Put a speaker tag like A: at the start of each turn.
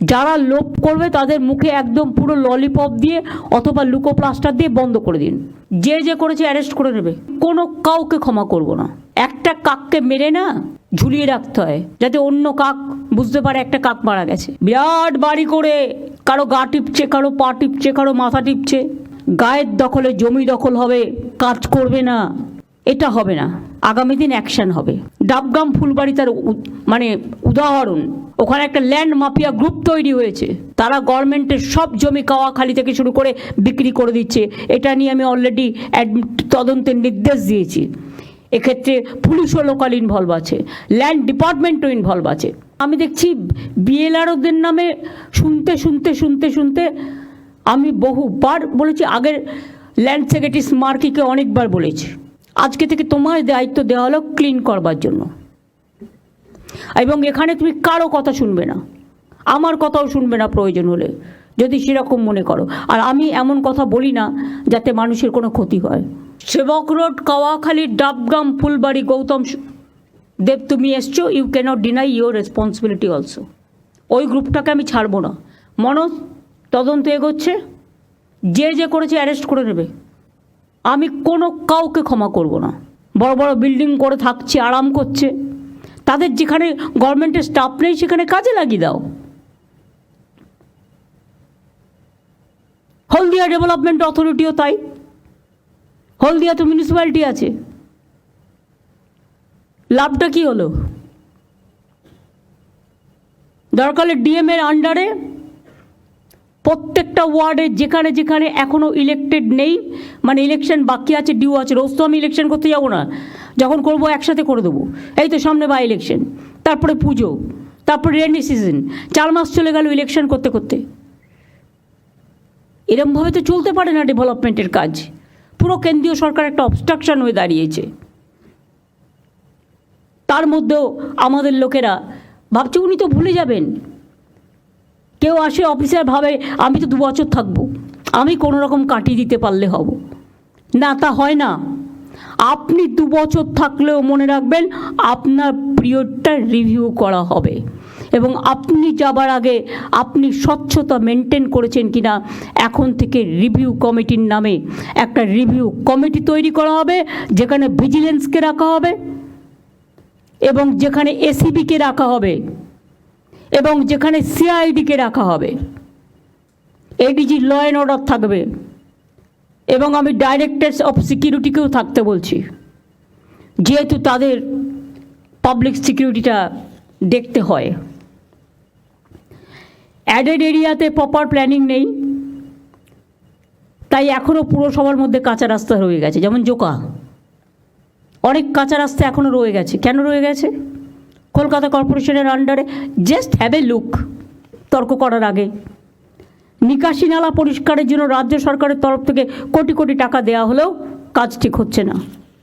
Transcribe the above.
A: যারা লোভ করবে তাদের মুখে একদম পুরো ললিপপ দিয়ে অথবা লুকো প্লাস্টার দিয়ে বন্ধ করে দিন। যে যে করেছে অ্যারেস্ট করে নেবে। কোনো কাউকে ক্ষমা করব না। একটা কাককে মেরে না ঝুলিয়ে রাখতে হয়, যাতে অন্য কাক বুঝতে পারে একটা কাক মারা গেছে। বিরাট বাড়ি করে কারও গা টিপছে, কারও পা টিপছে, কারও মাথা টিপছে। গায়ের দখলে জমি দখল হবে, কাজ করবে না। এটা হবে না। আগামী দিন অ্যাকশন হবে। ডাবগাম ফুলবাড়ি তার মানে উদাহরণ। ওখানে একটা ল্যান্ড মাফিয়া গ্রুপ তৈরি হয়েছে। তারা গভর্নমেন্টের সব জমি কাওয়াখালি থেকে শুরু করে বিক্রি করে দিচ্ছে। এটা নিয়ে আমি অলরেডি তদন্তের নির্দেশ দিয়েছি। এক্ষেত্রে পুলিশও লোকাল ইনভলভ আছে। ল্যান্ড ডিপার্টমেন্টও ইনভলভ আছে। আমি দেখছি বিএলআরওদের নামে শুনতে শুনতে শুনতে শুনতে আমি বহুবার বলেছি, আগের ল্যান্ড সেক্রেটারি স্মার্কিকে অনেকবার বলেছি। আজকে থেকে তোমার দায়িত্ব দেওয়া হলো ক্লিন করবার জন্য। এবং এখানে তুমি কারও কথা শুনবে না। আমার কথাও শুনবে না প্রয়োজন হলে, যদি সেরকম মনে করো। আর আমি এমন কথা বলি না যাতে মানুষের কোনো ক্ষতি হয়। সেবক রোড, কাওয়াখালী ডাবগ্রাম ফুলবাড়ি, গৌতম দেব তুমি এসছো you can't deny your responsibility also ওই গ্রুপটাকে আমি ছাড়বো না। মনোজ, তদন্ত এগোচ্ছে। যে যে করেছে অ্যারেস্ট করে নেবে। আমি কোনো কাউকে ক্ষমা করব না। বড় বড় বিল্ডিং করে থাকছে, আরাম করছে। তাদের যেখানে গভর্নমেন্টের স্টাফ নেই, সেখানে কাজে লাগিয়ে দাও। হলদিয়া ডেভেলপমেন্ট অথরিটিও তাই। হলদিয়া তো মিউনিসিপ্যালিটি আছে। লাভটা কি হলো? দরকার ডিএম এর আন্ডারে প্রত্যেকটা ওয়ার্ডে যেখানে যেখানে এখনও ইলেক্টেড নেই মানে ইলেকশন বাকি আছে ডিউ আছে, রোজ তো আমি ইলেকশন করতে যাব না। যখন করব একসাথে করে দেবো। এই তো সামনে বা ইলেকশন তারপরে পুজো, তারপরে রেনি সিজন চার মাস চলে গেল ইলেকশন করতে করতে। এরমভাবে তো চলতে পারে না ডেভেলপমেন্টের কাজ। পুরো কেন্দ্রীয় সরকার একটা অবস্ট্রাকশন হয়ে দাঁড়িয়েছে। তার মধ্যেও আমাদের লোকেরা, ভাবছে উনি তো ভুলে যাবেন। কেউ আসে অফিসার ভাবে, আমি তো দু বছর থাকব, আমি কোনো রকম কাটিয়ে দিতে পারলে হব। না, তা হয় না। আপনি দু বছর থাকলেও মনে রাখবেন, আপনার পিরিয়ডটা রিভিউ করা হবে। এবং আপনি যাবার আগে আপনি স্বচ্ছতা মেনটেন করেছেন কি না এখন থেকে রিভিউ কমিটির নামে একটা রিভিউ কমিটি তৈরি করা হবে, যেখানে ভিজিলেন্সকে রাখা হবে এবং যেখানে এসিবিকে রাখা হবে। এবং যেখানে সিআইডিকে রাখা হবে এডিজি ল অ্যান্ড অর্ডার থাকবে, এবং আমি ডাইরেক্টরস অফ সিকিউরিটিকেও থাকতে বলছি। যেহেতু তাদের পাবলিক সিকিউরিটিটা দেখতে হয়। অ্যাডেড এরিয়াতে প্রপার প্ল্যানিং নেই। তাই এখনও পুরসভার মধ্যে কাঁচা রাস্তা রয়ে গেছে, যেমন জোকা। অনেক কাঁচা রাস্তা এখনও রয়ে গেছে। কেন রয়ে গেছে? কলকাতা কর্পোরেশনের আন্ডারে জাস্ট হ্যাভ এ লুক তর্ক করার আগে। নিকাশি নালা পরিষ্কারের জন্য রাজ্য সরকারের তরফ থেকে কোটি কোটি টাকা দেওয়া হলেও কাজ ঠিক হচ্ছে না।